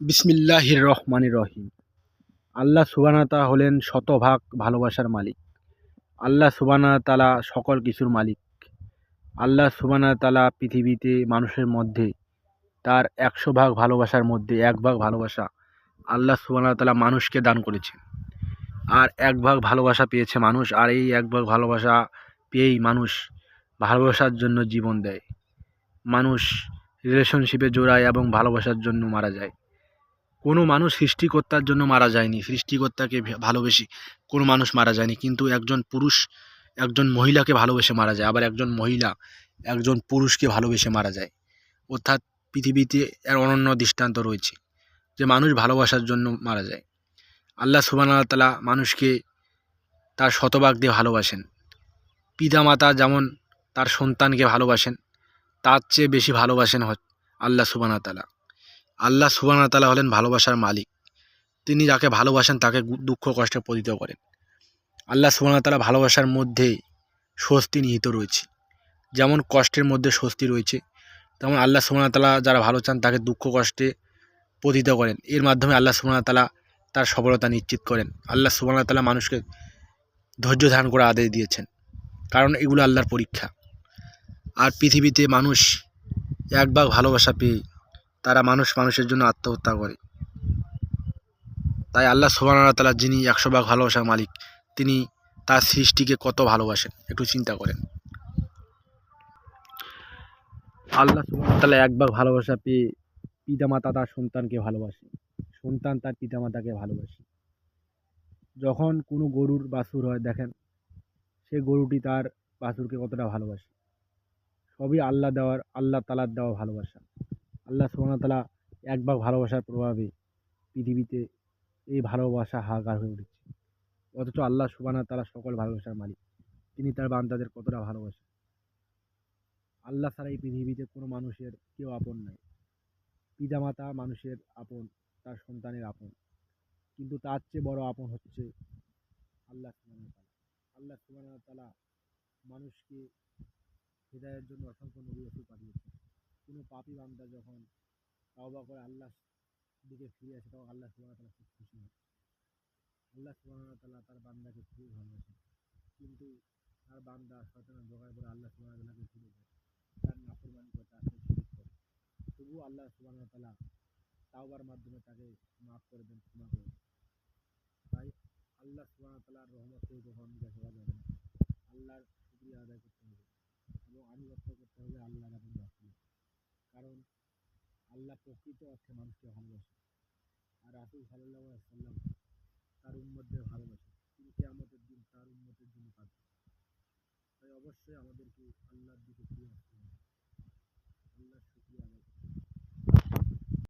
বিসমিল্লাহির রহমানির রহিম। আল্লাহ সুবানাতা হলেন শতভাগ ভালোবাসার মালিক। আল্লাহ সুবানা তালা সকল কিছুর মালিক। আল্লাহ সুবানা তালা পৃথিবীতে মানুষের মধ্যে তার একশো ভাগ ভালোবাসার মধ্যে এক ভাগ ভালোবাসা আল্লাহ সুবানা তালা মানুষকে দান করেছেন। আর এক ভাগ ভালোবাসা পেয়েছে মানুষ, আর এই এক ভাগ ভালোবাসা পেয়েই মানুষ ভালোবাসার জন্য জীবন দেয়। মানুষ রিলেশনশিপে জোড়ায় এবং ভালোবাসার জন্য মারা যায়। কোনো মানুষ সৃষ্টিকর্তার জন্য মারা যায়নি। সৃষ্টিকর্তাকে ভালোবেসে কোনো মানুষ মারা যায়নি। কিন্তু একজন পুরুষ, একজন মহিলাকে ভালোবেসে মারা যায়। আবার একজন মহিলা একজন পুরুষকে ভালোবেসে মারা যায়। অর্থাৎ পৃথিবীতে এর অনন্য দৃষ্টান্ত রয়েছে যে মানুষ ভালোবাসার জন্য মারা যায়। আল্লাহ সুবান তালা মানুষকে তার শতভাগ দিয়ে ভালোবাসেন। পিতামাতা যেমন তার সন্তানকে ভালোবাসেন, তার চেয়ে বেশি ভালোবাসেন আল্লাহ সুবানা তালা আল্লাহ সুবানা তালা হলেন ভালোবাসার মালিক। তিনি যাকে ভালোবাসেন তাকে দুঃখ কষ্টে পতিত করেন। আল্লাহ সুবানা তালা ভালোবাসার মধ্যে স্বস্তি নিহিত রয়েছে। যেমন কষ্টের মধ্যে স্বস্তি রয়েছে, তেমন আল্লাহ সুবানা তালা যারা ভালো চান তাকে দুঃখ কষ্টে পতিত করেন। এর মাধ্যমে আল্লাহ সুবানা তালা তার সফলতা নিশ্চিত করেন। আল্লাহ সুবানা তালা মানুষকে ধৈর্য ধারণ করে আদেশ দিয়েছেন, কারণ এগুলো আল্লাহর পরীক্ষা। আর পৃথিবীতে মানুষ এক ভাগ ভালোবাসা পেয়ে তারা মানুষ মানুষের জন্য আত্মহত্যা করে। তাই আল্লাহ সুবাহ তালা যিনি একশো ভাগ ভালোবাসার মালিক, তিনি তার সৃষ্টিকে কত ভালোবাসেন, একটু চিন্তা করেন। আল্লাহ সুবাহ তালা এক ভাগ ভালোবাসা পেয়ে পিতামাতা তার সন্তানকে ভালোবাসে। সন্তান তার পিতামাতাকে ভালোবাসে। যখন কোনো গরুর বাছুর হয়, দেখেন, সে গরুটি তার বাছুরকে কতটা ভালোবাসে। সবই আল্লাহ দেওয়ার, আল্লাহ তালার দেওয়া ভালোবাসা। আল্লাহ তালা এক ভাগ ভালোবাসার প্রভাবে পৃথিবীতে এই ভালোবাসা হাহাকার হয়ে উঠেছে। অথচ আল্লাহ সুবহানাহু তালা সকল ভালোবাসার মালিক। তিনি তার বান্দাদের কতটা ভালোবাসেন আল্লাহ ছাড়া এই পৃথিবীতে কোনো মানুষের কেউ আপন নাই। পিতামাতা মানুষের আপন, তার সন্তানের আপন। কিন্তু তার চেয়ে বড় আপন হচ্ছে আল্লাহ সুবহানাহু তালা আল্লাহ সুবহানাহু তালা মানুষকে হৃদায়ের জন্য অসংখ্য নবী কোনো পাপী বান্দা যখন তাওবা করে আল্লাহ দিকে ফিরে আসে, তখন আল্লাহ সুবহানাহু তাআলা খুব খুশি হয়। আল্লাহ সুবহানাহু তালা তার বান্দাকে খুবই ভালোবাসেন কিন্তু তার বান্দা শয়তানের জোগাড় করে আল্লাহ সুবহানাহু তাআলাকে ফিরে যায় তার নাফরমানি করে তার সাথে শিরক করে। তবুও আল্লাহ সুবহানাহু তালা তাওবার মাধ্যমে তাকে মাফ করে দেন, ক্ষমা করে তাই আল্লাহ সুবহানাহু তাআলার রহমতকে নিরাশ হওয়া যাবে না। আল্লাহর শুকরিয়া আদায় করতে হবে এবং আনুগত্য করতে হবে রাসূলের কারণ আল্লাহ প্রকৃত অর্থে মানুষকে ভালোবাসে। আর রাসুল সাল্লাহ সাল্লাম তার উন্মতদের ভালোবাসে। তিনি আমাদের দিন তার উন্মতের জন্য কাজ তাই অবশ্যই আমাদেরকে আল্লাহর দিকে ফিরে আসতে